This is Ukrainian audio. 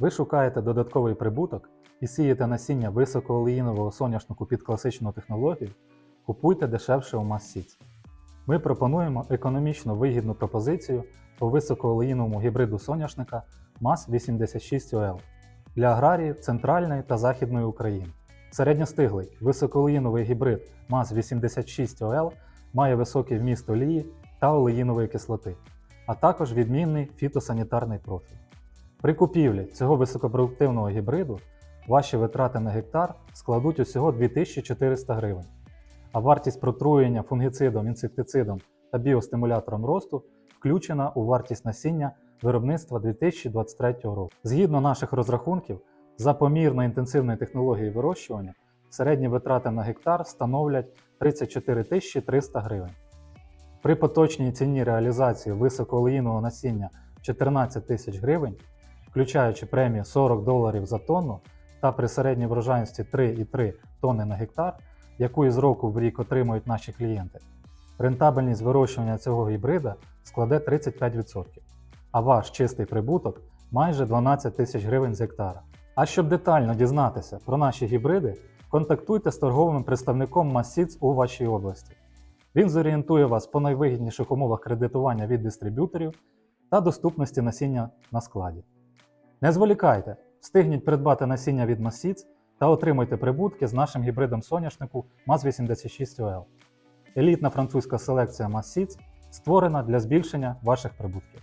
Ви шукаєте додатковий прибуток і сієте насіння високоолеїнового соняшнику під класичну технологію, купуйте дешевше у Массіц. Ми пропонуємо економічно вигідну пропозицію по високоолеїновому гібриду соняшника МАЗ-86ОЛ для аграріїв Центральної та Західної України. Середньостиглий високоолеїновий гібрид МАЗ-86ОЛ має високий вміст олії та олеїнової кислоти, а також відмінний фітосанітарний профіль. При купівлі цього високопродуктивного гібриду ваші витрати на гектар складуть усього 2400 гривень, а вартість протруєння фунгіцидом, інсектицидом та біостимулятором росту включена у вартість насіння виробництва 2023 року. Згідно наших розрахунків, за помірно інтенсивної технології вирощування середні витрати на гектар становлять 34 300 гривень. При поточній ціні реалізації високоолеїнового насіння 14 тисяч гривень, включаючи премію 40 доларів за тонну та при середній врожайності 3,3 тонни на гектар, яку із року в рік отримують наші клієнти, рентабельність вирощування цього гібрида складе 35%, а ваш чистий прибуток майже 12 тисяч гривень з гектара. А щоб детально дізнатися про наші гібриди, контактуйте з торговим представником Масіц у вашій області. Він зорієнтує вас по найвигідніших умовах кредитування від дистриб'юторів та доступності насіння на складі. Не зволікайте, встигніть придбати насіння від Масіц та отримайте прибутки з нашим гібридом соняшнику МАЗ-86ОЛ. Елітна французька селекція Масіц створена для збільшення ваших прибутків.